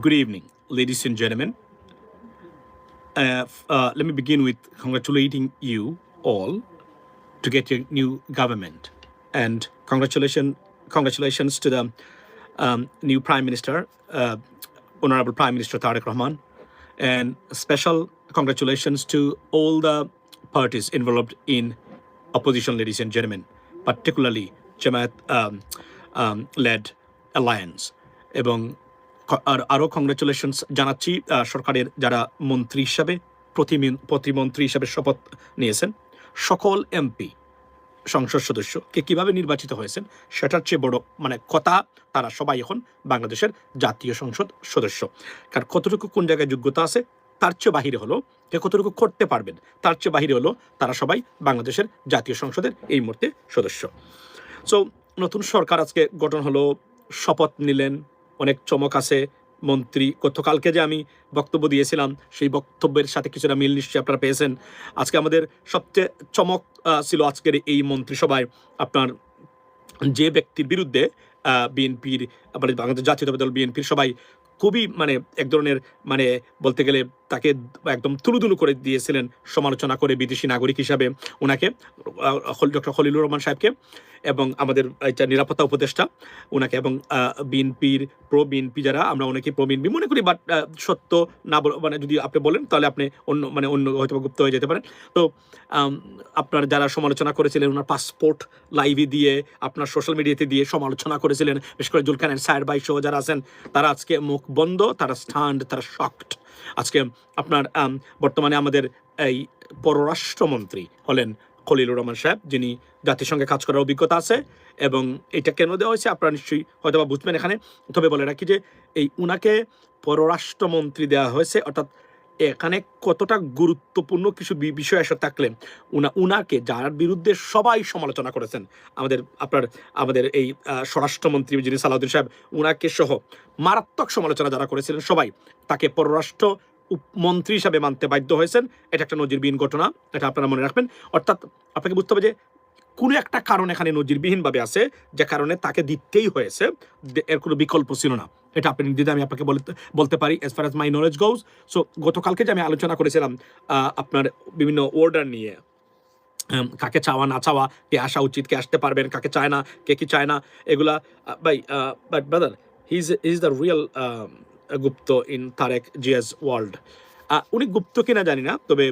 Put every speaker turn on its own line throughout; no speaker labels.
Good evening, ladies and gentlemen. Uh, uh, let me begin with congratulating you all to get your new government, and congratulations, congratulations to the um, new Prime Minister, uh, Honorable Prime Minister Tariq Rahman, and special congratulations to all the parties involved in opposition, ladies and gentlemen, particularly Jamaat um, um, led alliance. এবং আরও congratulations জানাচ্ছি সরকারের যারা মন্ত্রী হিসাবে, প্রতিমি- প্রতিমন্ত্রী হিসাবে শপথ নিয়েছেন। সকল এমপি, সংসদ সদস্য কে কীভাবে নির্বাচিত হয়েছেন, সেটার চেয়ে বড় মানে কথা তারা সবাই এখন বাংলাদেশের জাতীয় সংসদ সদস্য। কারণ কতটুকু কোন জায়গায় যোগ্যতা আছে, তার চেয়ে বাহিরে হলো, কে কতটুকু করতে পারবেন, তার চেয়ে বাহিরে হলো তারা সবাই বাংলাদেশের জাতীয় সংসদের এই মুহূর্তে সদস্য। সো নতুন সরকার আজকে গঠন হলো, শপথ নিলেন অনেক চমক আছে। মন্ত্রী, গতকালকে যে আমি বক্তব্য দিয়েছিলাম, সেই বক্তব্যের সাথে কিছুটা মিল নিশ্চয়ই আপনারা পেয়েছেন। আজকে আমাদের সবচেয়ে চমক ছিল আজকের এই মন্ত্রিসভায় আপনার যে ব্যক্তির বিরুদ্ধে বিএনপির আপনার বাংলাদেশ জাতীয়তাবাদী দল বিএনপির সবাই খুবই মানে এক ধরনের মানে বলতে গেলে তাকে একদম তুলুদুলু করে দিয়েছিলেন সমালোচনা করে বিদেশি নাগরিক হিসাবে। ওনাকে ডক্টর খলিলুর রহমান সাহেবকে এবং আমাদের নিরাপত্তা উপদেষ্টা ওনাকে এবং বিএনপির প্রো বিএনপি যারা, আমরা অনেকে প্রো বিএনপি মনে করি বাট সত্য না মানে যদি আপনি বলেন, তাহলে আপনি অন্য মানে অন্য হয়তো গুপ্ত হয়ে যেতে পারেন। তো আপনার যারা সমালোচনা করেছিলেন ওনার পাসপোর্ট লাইভে দিয়ে, আপনার সোশ্যাল মিডিয়াতে দিয়ে সমালোচনা করেছিলেন, বিশেষ করে জুলখানের সায়ের বাই সহ যারা আছেন, তারা আজকে মুখ বন্ধ, তারা স্টান্ড তারা শকড আজকে আপনার বর্তমানে আমাদের এই পররাষ্ট্রমন্ত্রী হলেন খলিলুর রহমান সাহেব, যিনি জাতিসংঘে কাজ করার অভিজ্ঞতা আছে এবং এটা কেন দেওয়া হয়েছে আপনারা নিশ্চয়ই হয়তো বা বুঝবেন এখানে। তবে বলে রাখি যে এই উনাকে পররাষ্ট্রমন্ত্রী দেওয়া হয়েছে, অর্থাৎ এখানে কতটা গুরুত্বপূর্ণ কিছু বিষয় এসে থাকলে উনা উনাকে যার বিরুদ্ধে সবাই সমালোচনা করেছেন, আমাদের আপনার, আমাদের এই স্বরাষ্ট্রমন্ত্রী যিনি সালাউদ্দিন সাহেব, উনাকে সহ মারাত্মক সমালোচনা যারা করেছিলেন সবাই, তাকে পররাষ্ট্র মন্ত্রী হিসাবে মানতে বাধ্য হয়েছেন। এটা একটা নজিরবিহীন ঘটনা, এটা আপনারা মনে রাখবেন। অর্থাৎ আপনাকে বুঝতে হবে যে কোনো একটা কারণ এখানে নজিরবিহীনভাবে আছে, যে কারণে তাকে দিতেই হয়েছে। এর কোনো বিকল্প ছিল না। এটা আপনি নির্দ্বিধায় আমি আপনাকে বলতে বলতে পারি as far as my knowledge goes so গতকালকে যে আমি আলোচনা করেছিলাম আপনার বিভিন্ন অর্ডার নিয়ে কাকে চাওয়া, না চাওয়া, কে আসা উচিত, কে আসতে পারবেন, কাকে চায় না, কে কি চায় না, এগুলা ভাই but brother he is is the real Gupta in Tarique Zia's world উনি গুপ্ত কিনা জানি না, তবে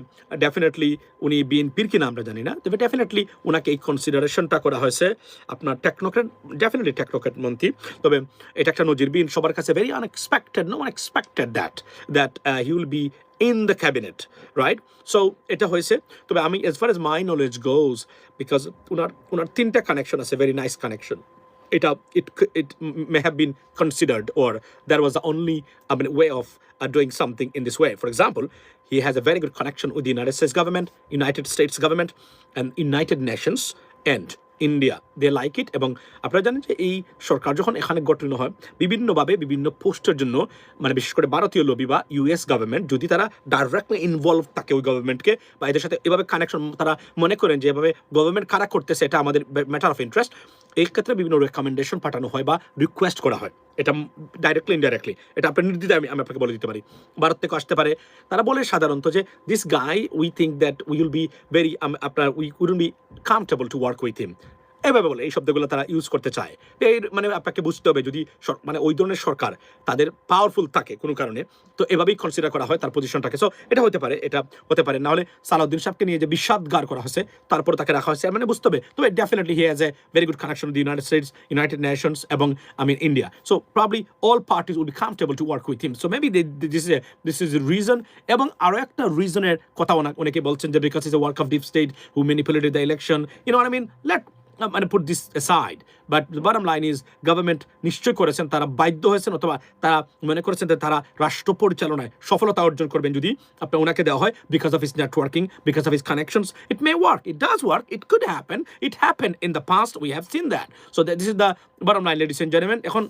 ডেফিনেটলি উনি বিএনপির কিনা আমরা জানি না, তবে ডেফিনেটলি ওনাকে এই কনসিডারেশনটা করা হয়েছে আপনার টেকনোক্রেট ডেফিনেটলি টেকনোক্রেট মন্ত্রী, তবে এটা একটা নজিরবিহীন, সবার কাছে very unexpected no expected that that he will be in the cabinet right so এটা হয়েছে, তবে আমি as far as my knowledge goes because ওনার ওনার তিনটা কানেকশন আছে very nice connection it c- it m- may have been considered or there was the only I mean way of uh, doing something in this way. For example, he has a very good connection with the United States government, United States government, and United Nations and India they like it এবং আপনারা জানেন যে এই সরকার যখন এখানে গঠন হয় বিভিন্নভাবে বিভিন্ন পোস্টের জন্য মানে বিশেষ করে ভারতীয় লবি বা ইউএস গভর্নমেন্ট যদি তারা ডাইরেক্টলি ইনভলভ থাকে ওই গভর্নমেন্টকে বা এদের সাথে এভাবে কানেকশন তারা মনে করেন যে এভাবে গভর্নমেন্ট কারা করতেছে এটা আমাদের ম্যাটার অফ ইন্টারেস্ট এই ক্ষেত্রে বিভিন্ন রেকমেন্ডেশন পাঠানো হয় বা রিকোয়েস্ট করা হয়। এটা ডাইরেক্টলি ইনডাইরেক্টলি এটা আপনার নির্দিতে আমি আমি আপনাকে বলে দিতে পারি। ভারত থেকে আসতে পারে। তারা বলে সাধারণত যে this guy we think that we will be very আপনার we will be comfortable to work with him এভাবে বলে, এই শব্দগুলো তারা ইউজ করতে চায়। এই মানে আপনাকে বুঝতে হবে, যদি মানে ওই ধরনের সরকার তাদের পাওয়ারফুল থাকে কোনো কারণে, তো এভাবেই কনসিডার করা হয় তার পজিশনটাকে সো এটা হতে পারে, এটা হতে পারে। নাহলে সালাউদ্দিন সাহেবকে নিয়ে যে বিষাদগার করা হয়েছে তারপর তাকে রাখা হয়েছে। মানে বুঝতে হবে, তবে definitely he has a very good connection with United States United Nations এবং I mean India so probably all parties be comfortable to work with him so maybe this is this is reason এবং আরও একটা রিজনের কথা অনেকে বলছেন যে because is a work of deep state who manipulated the election you know I mean let মানে put this aside. But bottom line is government নিশ্চয় করেছেন, তারা বাধ্য হয়েছেন, অথবা তারা মনে করেছেন যে তারা রাষ্ট্র পরিচালনায় সফলতা অর্জন করবেন যদি আপনার ওনাকে দেওয়া হয় because of his networking because of his connections it may work it does work it could happen it happen in the past we have seen that so this is the bottom line ladies and gentleman এখন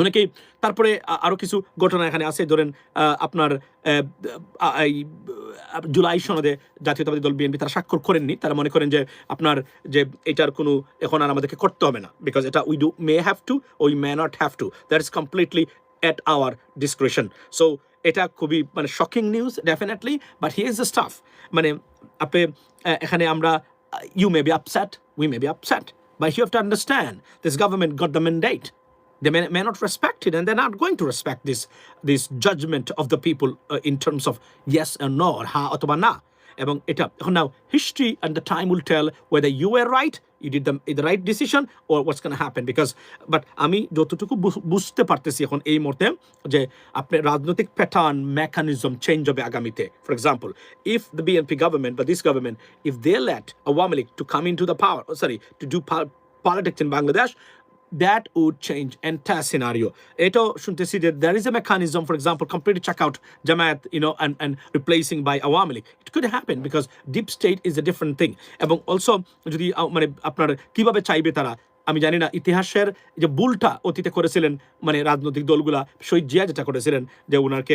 অনেকেই তারপরে আরও কিছু ঘটনা এখানে আছে। ধরেন আপনার এই জুলাই সনদে জাতীয়তাবাদী দল বিএনপি তারা স্বাক্ষর করেননি। তারা মনে করেন যে আপনার, যে এটার কোনো এখন আর আমাদেরকে করতে হবে না। বিকজ এটা we do may have to we may not have to that is completely at our discretion. So এটা খুবই মানে shocking news definitely but he is the staff মানে আপনি এখানে আমরা you may be upset we may be upset but you have to understand this government got the mandate they may, may not respect it and they're not going to respect this this judgment of the people uh, in terms of yes or no or ha অথবা না এবং এটা এখন now history and the time will tell whether you were right you did the, the right decision or what's going to happen because but আমি যতটুকু বু- বুঝতে পারতেছি এখন এই মুহূর্তে যে আপনার রাজনৈতিক প্যাটার্ন মেকানিজম চেঞ্জ হবে আগামীতে for example if the BNP government বা this government if they let Awami League to come into the power sorry to do politics in Bangladesh, that would change entire scenario. এটাও শুনতেছি যে there is a mechanism, for example, completely check out Jamaat, you know, and, and replacing by Awami League. It could happen because deep state is a different thing. এবং also যদি আহ, মানে আপনার কিভাবে চাইবে তারা আমি জানি না, ইতিহাসের যে ভুলটা অতীতে করেছিলেন মানে রাজনৈতিক দলগুলা, শহীদ জিয়া যেটা করেছিলেন, যে ওনাকে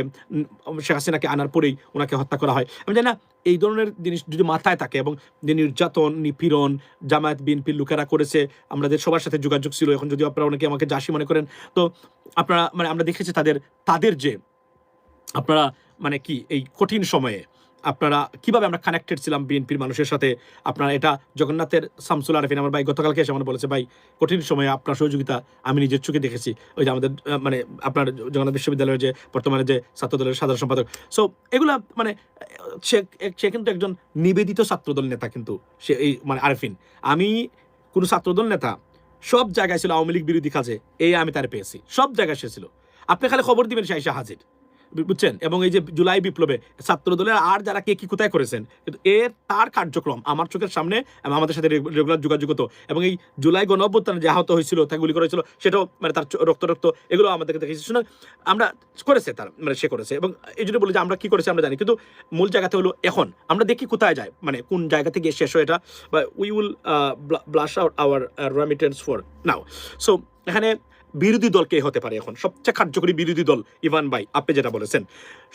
শেখ হাসিনাকে আনার পরেই ওনাকে হত্যা করা হয়। আমি জানি না, এই ধরনের জিনিস যদি মাথায় থাকে এবং যে নির্যাতন, নিপীড়ন, জামায়াত বিএনপির লোকেরা করেছে আমাদের সবার সাথে যোগাযোগ ছিল, এখন যদি আপনারা অনেকে আমাকে জাসি মনে করেন, তো আপনারা মানে আমরা দেখেছি তাদের তাদের যে, আপনারা মানে কি, এই কঠিন সময়ে আপনারা কীভাবে আমরা কানেক্টেড ছিলাম বিএনপির মানুষের সাথে? আপনারা এটা জগন্নাথের শামসুল আরফিন আমার ভাই গতকালকে এসে আমার বলেছে, ভাই, কঠিন সময়ে আপনার সহযোগিতা আমি নিজের চোখে দেখেছি। ওই যে আমাদের মানে আপনার জগন্নাথ বিশ্ববিদ্যালয়ের যে বর্তমানে যে ছাত্রদলের সাধারণ সম্পাদক। সো এগুলা মানে সে সে কিন্তু একজন নিবেদিত ছাত্রদল নেতা কিন্তু, সে এই মানে আরফিন। আমি কোনো ছাত্রদল নেতা, সব জায়গায় ছিল আওয়ামী লীগ বিরোধী কাজে, এই আমি তার পেয়েছি। সব জায়গায় সে ছিল। আপনি খালি খবর দিবেন সে হাজির। বুঝছেন? এবং এই যে জুলাই বিপ্লবে ছাত্রদলের আর যারা কে কি কোথায় করেছেন, এর তার কার্যক্রম আমার চোখের সামনে আমাদের সাথে রেগুলার যোগাযোগ হতো। এবং এই জুলাই গণ অভ্যুত্থানে যে আহত হয়েছিল তাকে গুলি করা হয়েছিল সেটাও মানে তার রক্ত রক্ত, এগুলো আমাদেরকে দেখেছি শুনে আমরা করেছে তার মানে সে করেছে। এবং এই জন্য বলি যে আমরা কি করেছি আমরা জানি, কিন্তু মূল জায়গাতে হলো এখন। আমরা দেখি কোথায় যায় মানে কোন জায়গা থেকে শেষ হয় এটা। বা we will blush out our remittance for now so এখানে বিরোধী দল কে হতে পারে এখন? সবচেয়ে কার্যকরী বিরোধী দল ইভান ভাই, আপনি যেটা বলেছেন।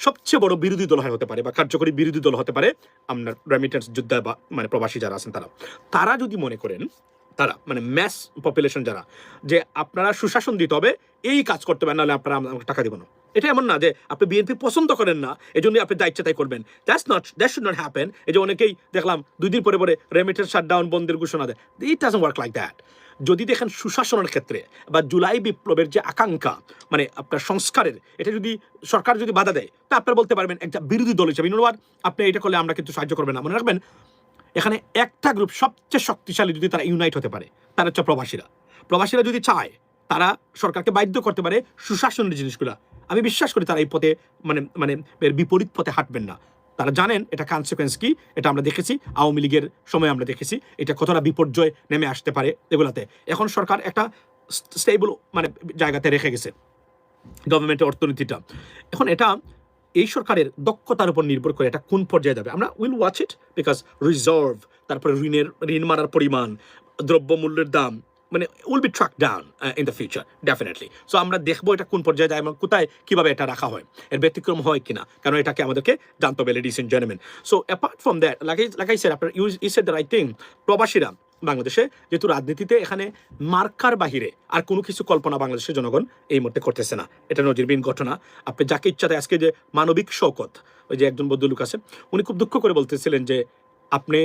সবচেয়ে বড় বিরোধী দল হতে পারে বা কার্যকরী বিরোধী দল হতে পারে আপনার রেমিটেন্স যোদ্ধা বা মানে প্রবাসী যারা আছেন তারা। তারা যদি মনে করেন, তারা মানে ম্যাস পপুলেশন যারা, যে আপনারা সুশাসন দিতে হবে, এই কাজ করতে হবে, নাহলে আপনারা আমাকে টাকা দিব না। এটা এমন না যে আপনি বিএনপি পছন্দ করেন না এই জন্য আপনি দায়িত্ব তাই করবেন। That's not that should not happen এই যে অনেকেই দেখলাম, দুই দিন পরে পরে রেমিটেন্স শাটডাউন বন্ধের ঘোষণা দেয়। It doesn't work like that যদি দেখেন সুশাসনের ক্ষেত্রে বা জুলাই বিপ্লবের যে আকাঙ্ক্ষা মানে আপনার সংস্কারের, এটা যদি সরকার যদি বাধা দেয়, তা আপনারা বলতে পারবেন একটা বিরোধী দল হিসেবে। ইনোভার আপনি এটা করলে আমরা কিন্তু সাহায্য করবেন না। মনে রাখবেন, এখানে একটা গ্রুপ সবচেয়ে শক্তিশালী যদি তারা ইউনাইট হতে পারে, তারা হচ্ছে প্রবাসীরা। প্রবাসীরা যদি চায়, তারা সরকারকে বাধ্য করতে পারে সুশাসনের জিনিসগুলা। আমি বিশ্বাস করি তারা এই পথে মানে মানে বিপরীত পথে হাঁটবেন না। তারা জানেন এটা কনসিকোয়েন্স কি, এটা আমরা দেখেছি, আওয়ামী লীগের সময় আমরা দেখেছি, এটা কতটা বিপর্যয় নেমে আসতে পারে এগুলাতে। এখন সরকার একটা স্টেবল মানে জায়গাতে রেখে গেছে গভর্নমেন্টের অর্থনীতিটা। এখন এটা এই সরকারের দক্ষতার উপর নির্ভর করে এটা কোন পর্যায়ে যাবে। আমরা will watch it because reserve তারপরে ঋণের, ঋণ মারার পরিমাণ, দ্রব্যমূল্যের দাম মানে will be track down in the future definitely so আমরা দেখব এটা কোন পর্যায়ে যায় এবং কোথায় কীভাবে এটা রাখা হয়, এর ব্যতিক্রম হয় কিনা, কারণ এটাকে আমাদেরকে জানতে হবে ladies and gentleman so apart from that I said আপনার use is the right thing প্রবাসীরা বাংলাদেশে, যেহেতু রাজনীতিতে এখানে মার্কার বাহিরে আর কোনো কিছু কল্পনা বাংলাদেশের জনগণ এই মুহূর্তে করতেছে না। এটা নজিরবিহীন ঘটনা। আপনি যাকে ইচ্ছাতে আজকে যে মানবিক শওকত, ওই যে একজন বদ্ধলোক আছে উনি খুব দুঃখ করে বলতেছিলেন যে, আপনি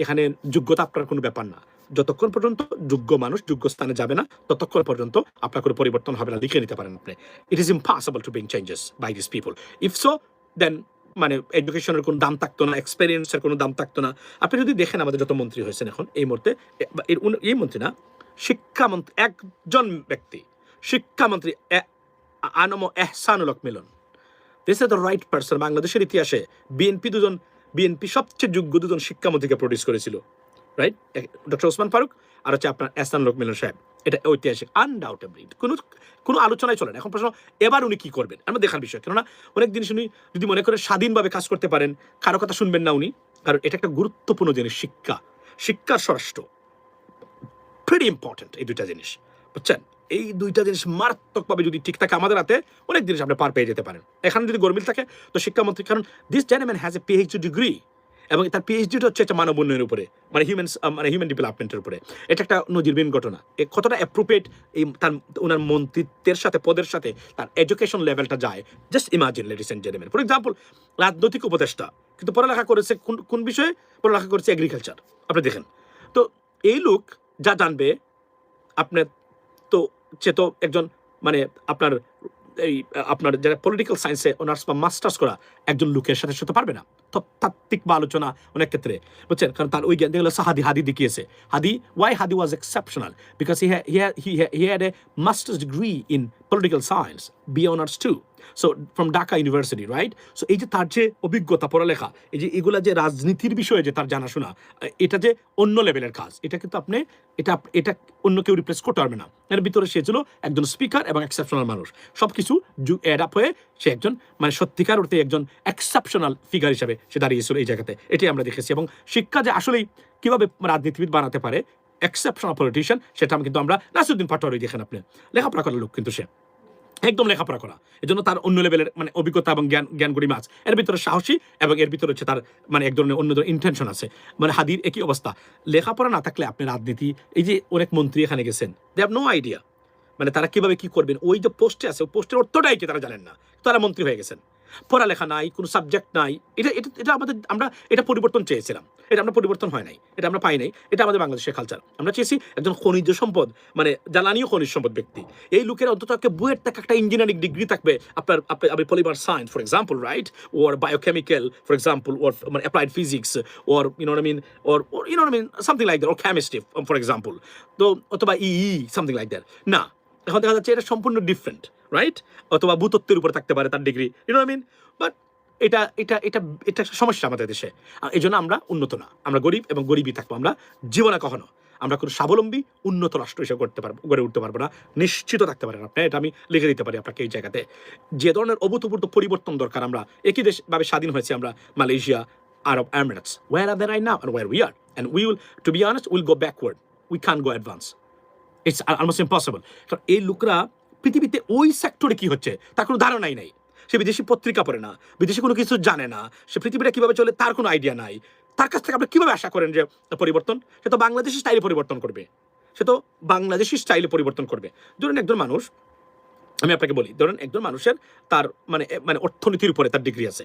এখানে যোগ্যতা আপনার কোনো ব্যাপার না। যতক্ষণ পর্যন্ত যোগ্য মানুষ যোগ্য স্থানে যাবে না, ততক্ষণ পর্যন্ত আপনার কোনো পরিবর্তন হবে না। লিখে নিতে পারেন আপনি। It is impossible to bring changes by this people if so then মানে এডুকেশনের কোনো দাম থাকতো না এক্সপেরিয়েন্সের কোনো দাম থাকতো না। আপনি যদি দেখেন আমাদের যত মন্ত্রী হয়েছেন এখন, এই মুহূর্তে বা এই মন্ত্রী না, শিক্ষামন্ত্রী, একজন ব্যক্তি, শিক্ষামন্ত্রী ANM Ehsanul Hoque Milon. This is the right person বাংলাদেশের ইতিহাসে বিএনপি দুজন বিএনপি সবচেয়ে যোগ্য দুজন শিক্ষামন্ত্রীকে প্রডিউস করেছিল। রাইট ডক্টর ওসমান ফারুক আর হচ্ছে আপনার এহসান লোক মিলন সাহেব। এটা ঐতিহাসিক আনডাউটেবলি কোনো কোনো আলোচনায় চলে না। এখন প্রশ্ন, এবার উনি কি করবেন? আমরা দেখার বিষয়। কেননা অনেক জিনিস উনি যদি মনে করে স্বাধীনভাবে কাজ করতে পারেন, কারও কথা শুনবেন না উনি। কারণ এটা একটা গুরুত্বপূর্ণ জিনিস, শিক্ষা। শিক্ষার স্বরাষ্ট্র। ভেরি ইম্পর্টেন্ট এই দুইটা জিনিস। বুঝছেন? এই দুইটা জিনিস মারাত্মকভাবে যদি ঠিক থাকে আমাদের হাতে, অনেক জিনিস আপনি পার পেয়ে যেতে পারেন। এখানে যদি গরমিল থাকে, তো শিক্ষামন্ত্রী, কারণ this gentleman has a PhD degree এবং তার পিএইচডিটা হচ্ছে একটা মানব উন্নয়নের উপরে মানে হিউম্যান মানে হিউম্যান ডেভেলপমেন্টের উপরে। এটা একটা নজিরবিহীন ঘটনা। এ কতটা অ্যাপ্রোপ্রিয়েট এই তার ওনার মন্ত্রিত্বের সাথে, পদের সাথে তার এডুকেশন লেভেলটা যায়। Just imagine ladies and gentleman for example রাজনৈতিক উপদেষ্টা, কিন্তু পড়ালেখা করেছে কোন কোন বিষয়ে? পড়ালেখা করেছে এগ্রিকালচার আপনি দেখেন। তো এই লোক যা জানবে, আপনার তো, সে তো একজন মানে আপনার এই, আপনার যারা পলিটিক্যাল সায়েন্সে অনার্স বা মাস্টার্স করা একজন লোকের সাথে সাথে পারবে না। তাত্ত্বিক বা আলোচনা অনেক ক্ষেত্রে, বুঝছেন? কারণ তার ওই জ্ঞান দেখলে হাদি হাদি দেখিয়েছে। Hadi why Hadi was exceptional because he he had a masters degree in political science B honours too so from Dhaka university right so এই যে তার যে অভিজ্ঞতা, পড়ালেখা, এই যে এগুলা যে রাজনীতির বিষয়ে যে তার জানাশোনা, এটা যে অন্য লেভেলের কাজ, এটা কিন্তু আপনি, এটা এটা অন্য কেউ রিপ্লেস করতে পারবে না। এর ভিতরে সে ছিল একজন স্পিকার এবং এক্সেপশনাল মানুষ। সব কিছু অ্যাড আপ হয়ে সে একজন মানে সত্যিকার অর্থে একজন এক্সেপশনাল ফিগার হিসেবে সে দাঁড়িয়েছিল এই জায়গাতে। এটাই আমরা দেখেছি এবং শিক্ষা যে আসলেই কীভাবে রাজনীতিবিদ বানাতে পারে এক্সেপশনাল পলিটিশিয়ান সেটা আমি কিন্তু আমরা নাসিরুদ্দিন পাটোয়ারি দেখেন আপনি। লেখাপড়া করার লোক কিন্তু সে। একদম লেখাপড়া করা। এজন্য তার অন্য লেভেলের মানে অভিজ্ঞতা এবং জ্ঞান জ্ঞান গড়ি মাছ। এর ভিতরে সাহসী এবং এর ভিতরে হচ্ছে তার মানে এক ধরনের অন্য ধরনের ইন্টেনশন আছে। মানে হাদির একই অবস্থা। লেখাপড়া না থাকলে আপনি রাজনীতি, এই যে অনেক মন্ত্রী এখানে গেছেন দে হ্যাভ নো আইডিয়া মানে তারা কীভাবে কি করবেন? ওই যে পোস্টে আছে, ওই পোস্টের অর্থটাই কি তারা জানেন না। তারা মন্ত্রী হয়ে গেছেন। পড়ালেখা নাই, কোনো সাবজেক্ট নাই, এটা এটা এটা আমাদের, আমরা এটা পরিবর্তন চেয়েছিলাম। এটা আমরা পরিবর্তন হয় নাই, এটা আমরা পাই নাই, এটা আমাদের বাংলাদেশের কালচার আমরা চেয়েছি একজন খনিজ সম্পদ মানে জ্বালানিও খনিজ সম্পদ ব্যক্তি। এই লোকের অন্তত একটা বুয়েট থাকা একটা ইঞ্জিনিয়ারিং ডিগ্রি থাকবে, আপনার, আপনি polymer science for example right or biochemical for example or মানে applied physics or you know mean or you know mean something like that or chemistry for example তো, অথবা ই সামথিং লাইক দ্যাট না এখন দেখা যাচ্ছে এটা সম্পূর্ণ ডিফারেন্ট রাইট অথবা ভূতত্বের উপরে থাকতে পারে তার degree you know I mean but এটা এটা এটা এটা একটা সমস্যা আমাদের দেশে। আর এই জন্য আমরা উন্নত না। আমরা গরিব এবং গরিবই থাকব। আমরা জীবনে কখনো, আমরা কোনো স্বাবলম্বী উন্নত রাষ্ট্র হিসেবে করতে পারব, গড়ে উঠতে পারব না। নিশ্চিত থাকতে পারেন আপনি। এটা আমি লিখে দিতে পারি আপনাকে এই জায়গাতে। যে ধরনের অভূতপূর্ব পরিবর্তন দরকার আমরা, একই দেশভাবে স্বাধীন হয়েছি আমরা, Malaysia, Arab Emirates. Where are there I now where we are and we will to be honest will go backward we can go advance it's almost impossible কারণ এই লোকরা পৃথিবীতে ওই সেক্টরে কি হচ্ছে? তার কোনো ধারণাই নাই। সে বিদেশি পত্রিকা পড়ে না, বিদেশি কোনো কিছু জানে না, সে পৃথিবীটা কীভাবে চলে তার কোনো আইডিয়া নাই। তার কাছ থেকে আপনি কীভাবে আশা করেন যে পরিবর্তন? সে তো বাংলাদেশি স্টাইলে পরিবর্তন করবে। সে তো বাংলাদেশি স্টাইলে পরিবর্তন করবে। ধরুন একজন মানুষ, আমি আপনাকে বলি, ধরুন একজন মানুষের তার মানে মানে অর্থনীতির উপরে তার ডিগ্রি আছে।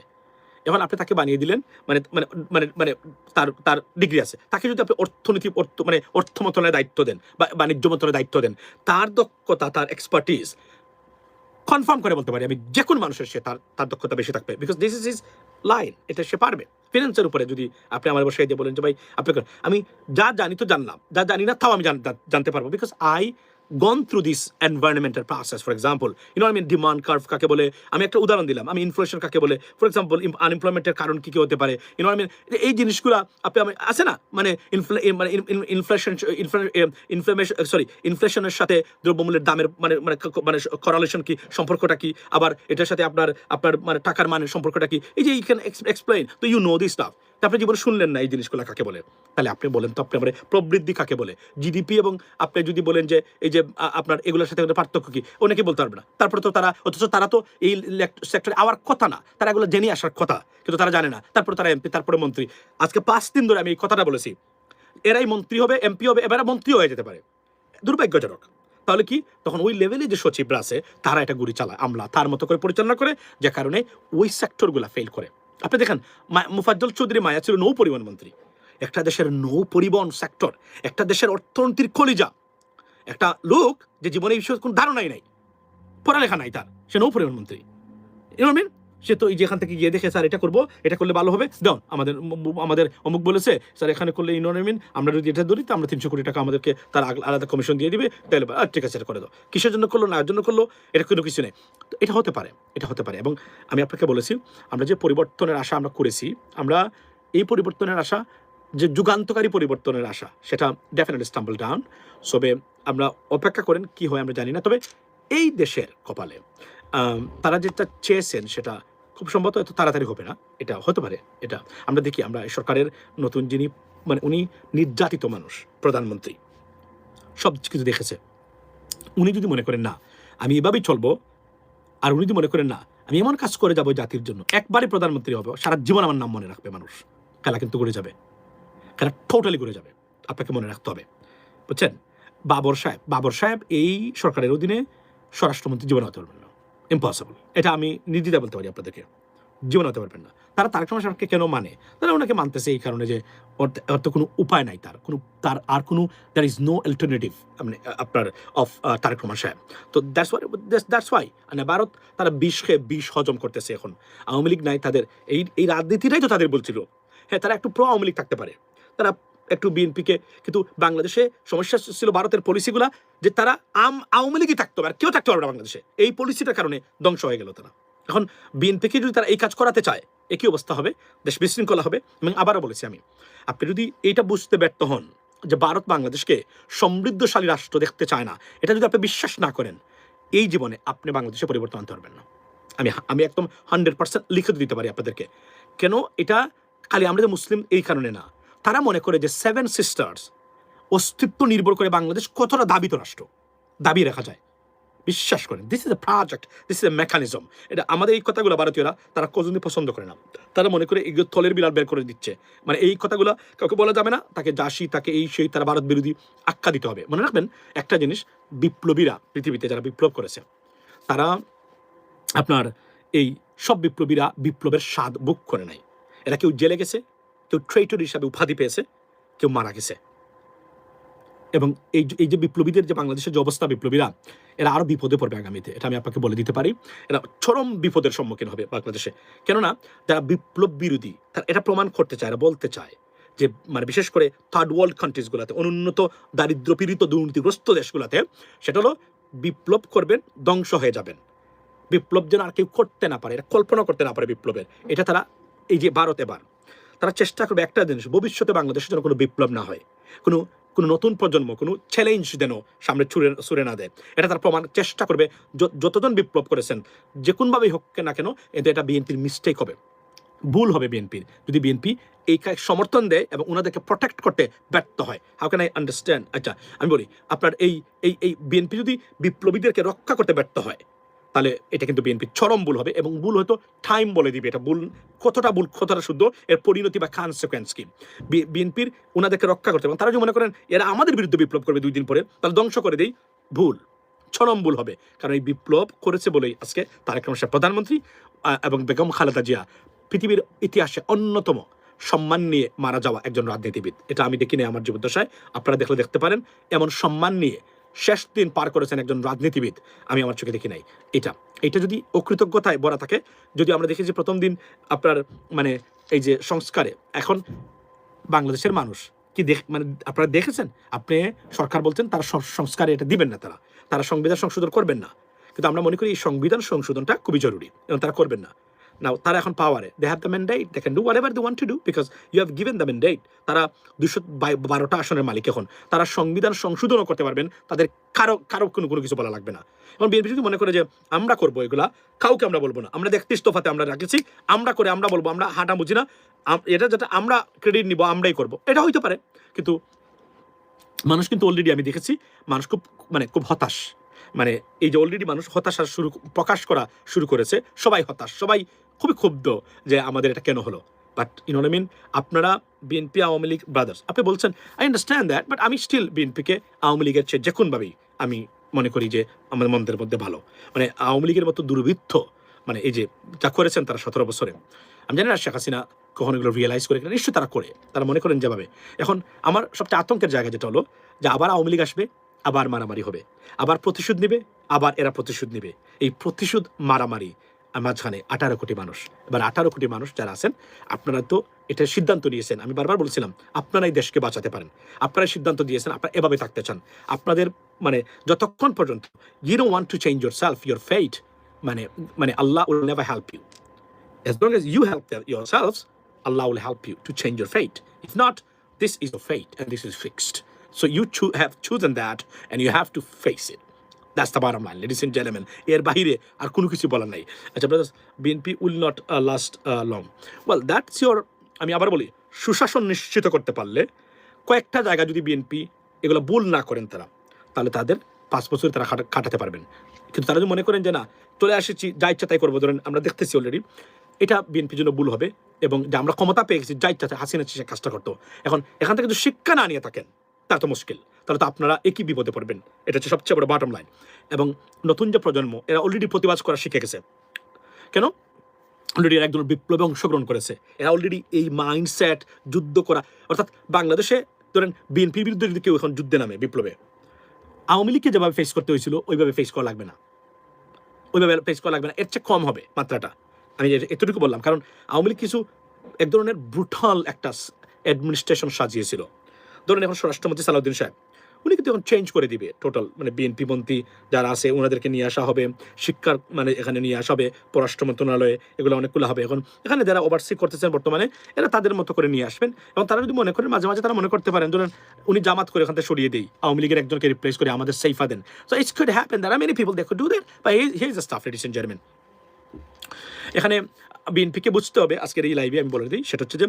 এখন আপনি তাকে বানিয়ে দিলেন মানে মানে মানে মানে তার তার ডিগ্রি আছে। তাকে যদি আপনি অর্থনীতি, অর্থ মানে অর্থ মন্ত্রণালয়ের দায়িত্ব দেন বা বাণিজ্য মন্ত্রণালয়ের দায়িত্ব দেন, তার দক্ষতা, তার এক্সপার্টিস কনফার্ম করে বলতে পারি আমি যে কোনো মানুষের সে তার তার দক্ষতা বেশি থাকবে। Because this is is line এটা সে পারবে। ফিনান্সের উপরে যদি আপনি আমার বসে দিয়ে বলেন যে, ভাই, আপনি আমি যা জানি তো জানলাম, যা জানি না তাও আমি জান- জান- জানতে পারব। Because I gone through this environmental process for example you know আমি ডিমান্ড কার্ভ কাকে বলে? আমি একটা উদাহরণ দিলাম। আমি ইনফ্লেশন কাকে বলে? ফর এক্সাম্পল আনএমপ্লয়মেন্টের কারণ কি কি হতে পারে? ইউনো আমি এই জিনিসগুলো আপনি আমি আছে না? মানে মানে ইনফ্লেশন ইনফ্লেমেশন সরি ইনফ্লেশনের সাথে দ্রব্যমূল্যের দামের মানে মানে মানে করালেশন কি? সম্পর্কটা কি? আবার এটার সাথে আপনার আপনার মানে টাকার মানের সম্পর্কটা কি? এই যে ইউ ক্যান এক্সপ্লেইন তো ইউ নো দিস স্টাফ আপনি জীবনে শুনলেন না এই জিনিসগুলো কাকে বলে? তাহলে আপনি বলেন তো, আপনি আমার প্রবৃদ্ধি কাকে বলে? জিডিপি এবং আপনি যদি বলেন যে, এই যে আপনার এগুলোর সাথে পার্থক্য কি? অনেকে বলতে পারবে না। তারপরে তো তারা, অথচ তারা তো এই সেক্টরে আওয়ার কথা না। তারা এগুলো জেনে আসার কথা, কিন্তু তারা জানে না। তারপরে তারা এমপি, তারপরে মন্ত্রী। আজকে পাঁচ দিন ধরে আমি এই কথাটা বলেছি। এরাই মন্ত্রী হবে, এমপি হবে, এবার মন্ত্রী হয়ে যেতে পারে। দুর্ভাগ্যজনক। তাহলে কি? তখন ওই লেভেলে যে সচিবরা আছে, তারা এটা গুলি চালায়, আমলা, তার মতো করে পরিচালনা করে, যে কারণে ওই সেক্টরগুলো ফেল করে। আপনি দেখেন মুফাজ্জল চৌধুরী মায়া ছিল নৌ পরিবহন মন্ত্রী। একটা দেশের নৌ পরিবহন সেক্টর একটা দেশের অর্থনীতির কলিজা। একটা লোক যে জীবনে এই বিষয়ে কোনো ধারণাই নাই, পড়ালেখা নাই তার, সে নৌ পরিবহন মন্ত্রী ইউনোমিন সে তো যেখান থেকে গিয়ে দেখে, স্যার, এটা করব, এটা করলে ভালো হবে। ডাউন আমাদের আমাদের অমুক বলেছে, স্যার, এখানে করলে ইউনোমিন আমরা যদি এটা ধরি, তো আমরা তিনশো কোটি টাকা আমাদেরকে তার আলাদা কমিশন দিয়ে দিবে। তাহলে ঠিক আছে, এটা করে দাও। কিসের জন্য করল না জন্য করল, এটা কোনো কিছু নেই। তো এটা হতে পারে, এটা হতে পারে। এবং আমি আপনাকে বলেছি, আমরা যে পরিবর্তনের আশা আমরা করেছি, আমরা এই পরিবর্তনের আশা, যে যুগান্তকারী পরিবর্তনের আশা, সেটা ডেফিনেটলি স্টাম্বল ডাউন সবে আমরা অপেক্ষা করেন, কি হয় আমরা জানি না। তবে এই দেশের কপালে তারা যেটা চেয়েছেন সেটা খুব সম্ভবত এত তাড়াতাড়ি হবে না। এটা হতে পারে, এটা আমরা দেখি। আমরা সরকারের নতুন যিনি মানে উনি নির্যাতিত মানুষ, প্রধানমন্ত্রী। সব কিছু দেখেছে। উনি যদি মনে করেন, না, আমি এভাবেই চলবো, আর উনি যদি মনে করেন, না, আমি এমন কাজ করে যাব জাতির জন্য, একবারই প্রধানমন্ত্রী হবে, সারা জীবন আমার নাম মনে রাখবে মানুষ। খেলা কিন্তু ঘুরে যাবে, খেলা টোটালি ঘুরে যাবে, আপনাকে মনে রাখতে হবে। বুঝছেন? বাবর সাহেব বাবর সাহেব এই সরকারের অধীনে স্বরাষ্ট্রমন্ত্রী জীবন হতে পারবেন না ইম্পসিবল এটা আমি নির্দ্বিধা বলতে পারি আপনাদেরকে। জীবন হতে পারবেন না। তারা তারেক রহমান কেন মানে? তারা ওনাকে মানতেছে এই কারণে যে তো কোনো উপায় নাই তার। কোনো তার আর কোনো দ্যার ইজ নো অল্টারনেটিভ মানে আপনার অফ তারেক রহমান সাহেব। তো দ্যাটস ওয়াই দ্যাটস ওয়াই মানে ভারত তারা বিষ খেয়ে বিষ হজম করতেছে এখন। আওয়ামী লীগ নাই তাদের। এই এই রাজনীতিটাই তো তাদের বলছিল। হ্যাঁ তারা একটু প্রো আওয়ামী লীগ থাকতে পারে। তারা একটু বিএনপিকে, কিন্তু বাংলাদেশে সমস্যা ছিল ভারতের পলিসিগুলা যে তারা আম, আওয়ামী লীগই থাকতে, আর কেউ থাকতে পারবে না বাংলাদেশে। এই পলিসিটার কারণে ধ্বংস হয়ে গেল তারা। এখন বিএনপিকে যদি তারা এই কাজ করাতে চায়, একই অবস্থা হবে, দেশ বিশৃঙ্খলা হবে, এবং আবারও বলেছি আমি, আপনি যদি এইটা বুঝতে ব্যর্থ হন যে ভারত বাংলাদেশকে সমৃদ্ধশালী রাষ্ট্র দেখতে চায় না, এটা যদি আপনি বিশ্বাস না করেন, এই জীবনে আপনি বাংলাদেশে পরিবর্তন আনতে পারবেন না। আমি আমি একদম হান্ড্রেড পার্সেন্ট লিখে দিতে পারি আপনাদেরকে। কেন এটা খালি আমরা যে মুসলিম এই কারণে না তারা মনে করে যে সেভেন সিস্টার্স অস্তিত্ব নির্ভর করে বাংলাদেশ কতটা দাবিত রাষ্ট্র। দাবি রাখা যায়। বিশ্বাস করেন this is a project this is a mechanism এটা আমাদের এই কথাগুলো ভারতীয়রা, তারা কজনই পছন্দ করে না। তারা মনে করে এগুলো তলের বিলাল বের করে দিচ্ছে। মানে এই কথাগুলো কাউকে বলা যাবে না, তাকে জাসি তাকে এই সেই, তারা ভারত বিরোধী আখ্যা দিতে হবে। মনে রাখবেন, একটা জিনিস বিপ্লবীরা পৃথিবীতে যারা বিপ্লব করেছে, তারা আপনার এই সব বিপ্লবীরা বিপ্লবের স্বাদ বুক করে নাই। এরা কেউ জেলে গেছে কেউ ট্রেটর হিসাবে উপাধি পেয়েছে, কেউ মারা গেছে। এবং এই এই যে বিপ্লবীদের যে বাংলাদেশের যে অবস্থা বিপ্লবীরা, এরা আরও বিপদে পড়বে আগামীতে, এটা আমি আপনাকে বলে দিতে পারি। এরা চরম বিপদের সম্মুখীন হবে বাংলাদেশে। কেননা, যারা বিপ্লব বিরোধী, তারা এটা প্রমাণ করতে চায়, এরা বলতে চায় যে মানে বিশেষ করে থার্ড ওয়ার্ল্ড কান্ট্রিজগুলোতে অনুন্নত, দারিদ্র পীড়িত, দুর্নীতিগ্রস্ত দেশগুলোতে, সেটা হলো বিপ্লব করবেন, ধ্বংস হয়ে যাবেন। বিপ্লব যেন আর কেউ করতে না পারে এটা কল্পনা করতে না পারে বিপ্লবের। এটা তারা এই যে ভারত এবার তারা চেষ্টা করবে একটা জিনিস, ভবিষ্যতে বাংলাদেশের যেন কোনো বিপ্লব না হয়, কোনো কোনো নতুন প্রজন্ম, কোনো চ্যালেঞ্জ যেন সামনে ছুড়ে ছুড়ে না দেয়। এটা তার প্রমাণ, চেষ্টা করবে যতজন বিপ্লব করেছেন যে কোনভাবেই হোক না কেন এতে এটা বিএনপির মিস্টেক হবে। ভুল হবে বিএনপির। যদি বিএনপি এই কাজ সমর্থন দেয় এবং ওনাদেরকে প্রোটেক্ট করতে ব্যর্থ হয় হাউ ক্যান আই আন্ডারস্ট্যান্ড আচ্ছা আমি বলি, আপনার এই এই এই বিএনপি যদি বিপ্লবীদেরকে রক্ষা করতে ব্যর্থ হয় তাহলে এটা কিন্তু বিএনপির চরম ভুল হবে এবং ভুল হয়তো টাইম বলে দিবে। এটা ভুল, কতটা ভুল, কতটা শুদ্ধ, এর পরিণতি বা কনসিকোয়েন্স কি? বিএনপির ওনাদেরকে রক্ষা করতে এবং তারা যদি মনে করেন এরা আমাদের বিরুদ্ধে বিপ্লব করবে দুই দিন পরে, তাহলে ধ্বংস করে দেই। ভুল, চরম ভুল হবে। কারণ এই বিপ্লব করেছে বলেই আজকে তারেক রহমান প্রধানমন্ত্রী এবং বেগম খালেদা জিয়া, পৃথিবীর ইতিহাসে অন্যতম সম্মান নিয়ে মারা যাওয়া একজন রাজনীতিবিদ। এটা আমি দেখিনি আমার জীবদ্দশায়। আপনারা দেখলে দেখতে পারেন, এমন সম্মান নিয়ে শেষ দিন পার করেছেন একজন রাজনীতিবিদ। আমি আমার চোখে দেখি নাই। এটা এটা যদি অকৃতজ্ঞতায় ভরা থাকে, যদি আমরা দেখি যে প্রথম দিন আপনার মানে এই যে সংস্কারে, এখন বাংলাদেশের মানুষ কি দেখ মানে আপনারা দেখেছেন? আপনি সরকার বলছেন তারা সংস্কারে এটা দিবেন না তারা। তারা সংবিধান সংশোধন করবেন না। কিন্তু আমরা মনে করি এই সংবিধান সংশোধনটা খুবই জরুরি এবং তারা করবেন না। নাও তারা এখন পাওয়ারে they have the mandate they can do what ever they want to do because you have given the mandate তারা দুশো বারোটা আসনের মালিক এখন। তারা সংবিধান সংশোধনও করতে পারবেন। তাদের কারও কারও কোনো কোনো কিছু বলা লাগবে না। এখন বিএনপি যদি মনে করে যে আমরা করব এগুলা, কাউকে আমরা বলব না। আমরা দেখতে ইস্তফাতে আমরা রাখেছি, আমরা করে আমরা বলব, আমরা হাঁটা বুঝি না। এটা যেটা আমরা ক্রেডিট নিব, আমরাই করব। এটা হইতে পারে। কিন্তু মানুষ কিন্তু অলরেডি আমি দেখেছি, মানুষ খুব মানে খুব হতাশ। মানে এই যে অলরেডি মানুষ হতাশা শুরু প্রকাশ করা শুরু করেছে, সবাই হতাশ। সবাই খুবই ক্ষুব্ধ যে আমাদের এটা কেন হলো। বাট ইউনো মিন আপনারা বিএনপি আওয়ামী লীগ ব্রাদার্স আপনি বলছেন আই আন্ডারস্ট্যান্ড দ্যাট বাট আমি স্টিল বিএনপিকে আওয়ামী লীগের চেয়ে যে কোনোভাবেই আমি মনে করি যে আমাদের মন্দের মধ্যে ভালো। মানে আওয়ামী লীগের মতো দুর্বৃত্ত মানে এই যে যা করেছেন তারা সতেরো বছরে, আমি জানি না শেখ হাসিনা কখন এগুলো রিয়েলাইজ করে কিনা, নিশ্চয়ই তারা করে, তারা মনে করেন যেভাবে। এখন আমার সবচেয়ে আতঙ্কের জায়গা যেটা হলো যে আবার আওয়ামী লীগ আসবে, আবার মারামারি হবে, আবার প্রতিশোধ নেবে, আবার এরা প্রতিশোধ নেবে। এই প্রতিশোধ মারামারি মাঝখানে আঠারো কোটি মানুষ। এবার আঠারো কোটি মানুষ যারা আছেন আপনারা তো এটা সিদ্ধান্ত নিয়েছেন। আমি বারবার বলছিলাম আপনারাই দেশকে বাঁচাতে পারেন। আপনারাই সিদ্ধান্ত দিয়েছেন আপনারা এভাবে থাকতে চান। আপনাদের মানে যতক্ষণ পর্যন্ত you don't want to change yourself your fate মানে মানে Allah will never help you as long as you help them yourselves, Allah will help you to change your fate. If not, this is your fate and this is fixed. So you cho- have chosen that and you have to face it. That's the bottom line, ladies and এর বাইরে আর কোনো কিছু বলার নাই। আচ্ছা brothers BNP will not last long well that's your আমি আবার বলি সুশাসন নিশ্চিত করতে পারলে কয়েকটা জায়গা যদি বিএনপি এগুলো ভুল না করেন তারা তাহলে তাদের পাঁচ বছর তারা কাটাতে পারবেন। কিন্তু তারা যদি মনে করেন যে না চলে আসেছি যা ইচ্ছা তাই করব ধরেন আমরা দেখতেছি অলরেডি এটা বিএনপির জন্য ভুল হবে এবং যে আমরা ক্ষমতা পেয়ে গেছি যা ইচ্ছা হাসিনা সে কাজটা করতো। এখন এখান থেকে যদি শিক্ষা না নিয়ে থাকেন তার তো মুশকিল। তাহলে তো আপনারা একই বিপদে পড়বেন। এটা হচ্ছে সবচেয়ে বড় বাটম লাইন এবং নতুন যে প্রজন্ম, এরা অলরেডি প্রতিবাদ করা শিখে গেছে। কেন? অলরেডি এরা একজন বিপ্লবে অংশগ্রহণ করেছে। এরা অলরেডি এই মাইন্ডসেট যুদ্ধ করা অর্থাৎ বাংলাদেশে ধরেন বিএনপির বিরুদ্ধে যদি কেউ এখন যুদ্ধে নামে বিপ্লবে, আওয়ামী লীগকে যেভাবে ফেস করতে হয়েছিল, ওইভাবে ফেস করা লাগবে না। ওইভাবে ফেস করা লাগবে না। এর চেয়ে কম হবে মাত্রাটা। আমি এতটুকু বললাম। কারণ আওয়ামী লীগ কিছু এক ধরনের ব্রুটাল একটা অ্যাডমিনিস্ট্রেশন সাজিয়েছিল। ধরুন এখন স্বরাষ্ট্রমন্ত্রী সালাউদ্দিন সাহেব, উনি কিন্তু এখন চেঞ্জ করে দিবে টোটাল মানে বিএনপি পন্থী যারা আছে ওনাদেরকে নিয়ে আসা হবে, শিক্ষার মানে এখানে নিয়ে আসা হবে, পররাষ্ট্র মন্ত্রণালয়ে এগুলো অনেকগুলো হবে। এখন এখানে যারা ওভারসি করতেছেন বর্তমানে, এরা তাদের মতো করে নিয়ে আসবেন। এবং তারা যদি মনে করেন, মাঝে মাঝে তারা মনে করতে পারেন, ধরেন উনি জামাত করে এখান থেকে সরিয়ে দেই, আওয়ামী লীগের একজনকে রিপ্লেস করে আমাদের সেইফা দেন। So it's could happen there are many people they could do that by here is the stuff ladies and এখানে বিএনপিকে বুঝতে হবে, আজকের এই লাইভে আমি বলে দিই, সেটা হচ্ছে যে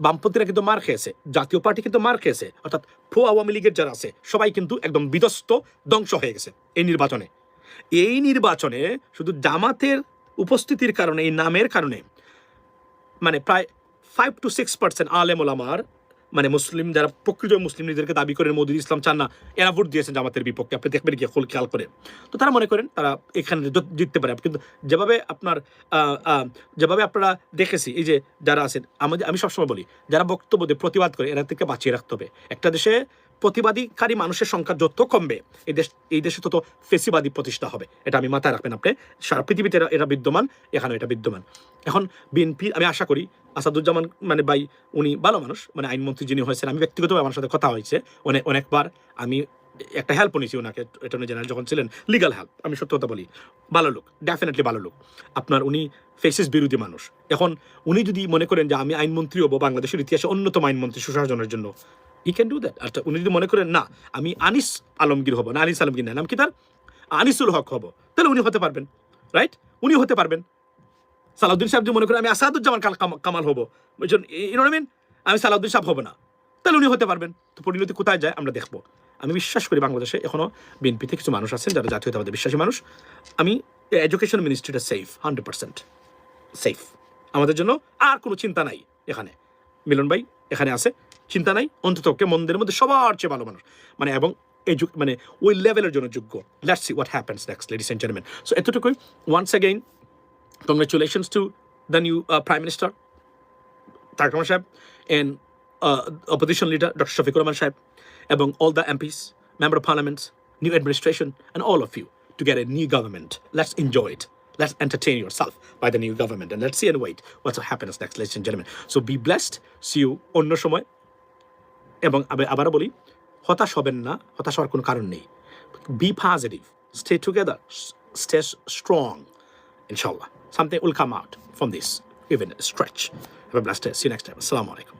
বামপন্থীরা কিন্তু মার খেয়েছে, জাতীয় পার্টি কিন্তু মার খেয়েছে, অর্থাৎ প্রো আওয়ামী লীগের যারা আছে, সবাই কিন্তু একদম বিধ্বস্ত, ধ্বংস হয়ে গেছে এই নির্বাচনে। এই নির্বাচনে শুধু জামাতের উপস্থিতির কারণে, এই নামের কারণে মানে প্রায় ফাইভ টু সিক্স পার্সেন্ট আলেম ওলামার মানে মুসলিম যারা প্রকৃত মুসলিম নিজেদেরকে দাবি করেন মোদির ইসলাম চান না, এরা ভোট দিয়েছেন জামাতের বিপক্ষে। আপনি দেখবেন কি খোল খেয়াল করে। তো তারা মনে করেন তারা এখানে জিততে পারে। কিন্তু যেভাবে আপনার যেভাবে আপনারা দেখেছি, এই যে যারা আছেন, আমাদের, আমি সবসময় বলি, যারা বক্তব্য দিয়ে, প্রতিবাদ করে, এরা থেকে বাঁচিয়ে রাখতে হবে। একটা দেশে প্রতিবাদীকারী মানুষের সংখ্যা যত কমবে। এই দেশ এই দেশে তত ফেসিবাদী প্রতিষ্ঠা হবে। এটা আমি মাথায় রাখবেন আপনি। সারা পৃথিবীতে এরা এটা বিদ্যমান এখানে এটা বিদ্যমান। এখন বিএনপি, আমি আশা করি আসাদুজ্জামান মানে ভাই, উনি ভালো মানুষ মানে আইনমন্ত্রী যিনি হয়েছেন, আমি ব্যক্তিগতভাবে আমার সাথে কথা হয়েছে। অনেক অনেকবার আমি একটা হেল্প নিয়েছি ওনাকে অ্যাটর্নি জেনারেল যখন ছিলেন লিগাল হেল্প আমি সত্য কথা বলি। ভালো লোক ডেফিনেটলি ভালো লোক। আপনার উনি ফেসিস বিরোধী মানুষ। এখন উনি যদি মনে করেন যে আমি আইনমন্ত্রী হব বাংলাদেশের ইতিহাসে অন্যতম আইনমন্ত্রী সুশাসনের জন্য ই ক্যান ডু দ্যাট আর উনি যদি মনে করেন, না, আমি আনিস আলমগীর হব, না, আনিস আলমগীর না, নাম কি তার? আনিসুল হক হব। তাহলে উনি হতে পারবেন রাইট উনি হতে পারবেন। সালাউদ্দিন সাহেব যদি মনে করেন, আমি আসাদুজ্জামান কামাল হব। ইনোমিন আমি সালাউদ্দিন সাহেব হব না। তাহলে উনি হতে পারবেন। তো পরিণতি কোথায় যায় আমরা দেখব। আমি বিশ্বাস করি বাংলাদেশে এখনও বিএনপিতে কিছু মানুষ আছেন যারা জাতীয়তাবাদী বিশ্বাসী মানুষ। আমি এডুকেশন মিনিস্ট্রিটা সেফ হান্ড্রেড পার্সেন্ট সেফ আমাদের জন্য আর কোনো চিন্তা নাই এখানে। মিলন ভাই এখানে আছে। চিন্তা নাই অন্তত মন্দিরের মধ্যে সবার চেয়ে ভালো মানুষ মানে এবং এই মানে ওই লেভেলের জন্য যোগ্য let's see what happens next ladies and gentleman so এতটুকুই once again the new uh, Prime Minister, Tareq Rahman Saab, and uh, opposition leader, Dr. Shafiq Rahman Saab, among all the MPs, Member of Parliament, new administration, and all of you to get a new government. Let's enjoy it. Let's entertain yourself by the new government and let's see and wait what will happen next, ladies and gentlemen. So be blessed. See you অন্য সময় এবং আবারও বলি, হতাশ হবেন না, হতাশ হওয়ার কোনো কারণ নেই। Be positive stay together stay strong ইনশাল্লাহ something will come out from this even stretch have blasted see next time আসসালামু আলাইকুম